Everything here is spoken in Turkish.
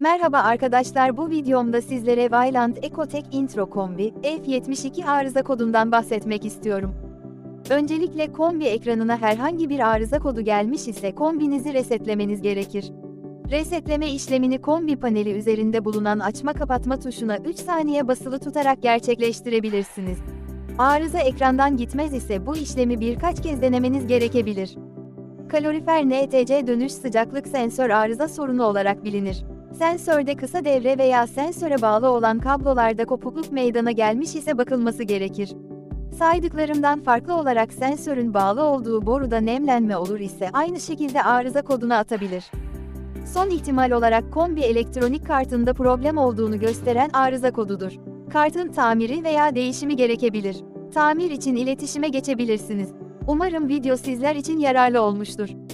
Merhaba arkadaşlar bu videomda sizlere Vyland Ecotech Intro Kombi F72 arıza kodundan bahsetmek istiyorum. Öncelikle kombi ekranına herhangi bir arıza kodu gelmiş ise kombinizi resetlemeniz gerekir. Resetleme işlemini kombi paneli üzerinde bulunan açma kapatma tuşuna 3 saniye basılı tutarak gerçekleştirebilirsiniz. Arıza ekrandan gitmez ise bu işlemi birkaç kez denemeniz gerekebilir. Kalorifer NTC dönüş sıcaklık sensör arıza sorunu olarak bilinir. Sensörde kısa devre veya sensöre bağlı olan kablolarda kopukluk meydana gelmiş ise bakılması gerekir. Saydıklarımdan farklı olarak sensörün bağlı olduğu boruda nemlenme olur ise aynı şekilde arıza kodunu atabilir. Son ihtimal olarak kombi elektronik kartında problem olduğunu gösteren arıza kodudur. Kartın tamiri veya değişimi gerekebilir. Tamir için iletişime geçebilirsiniz. Umarım video sizler için yararlı olmuştur.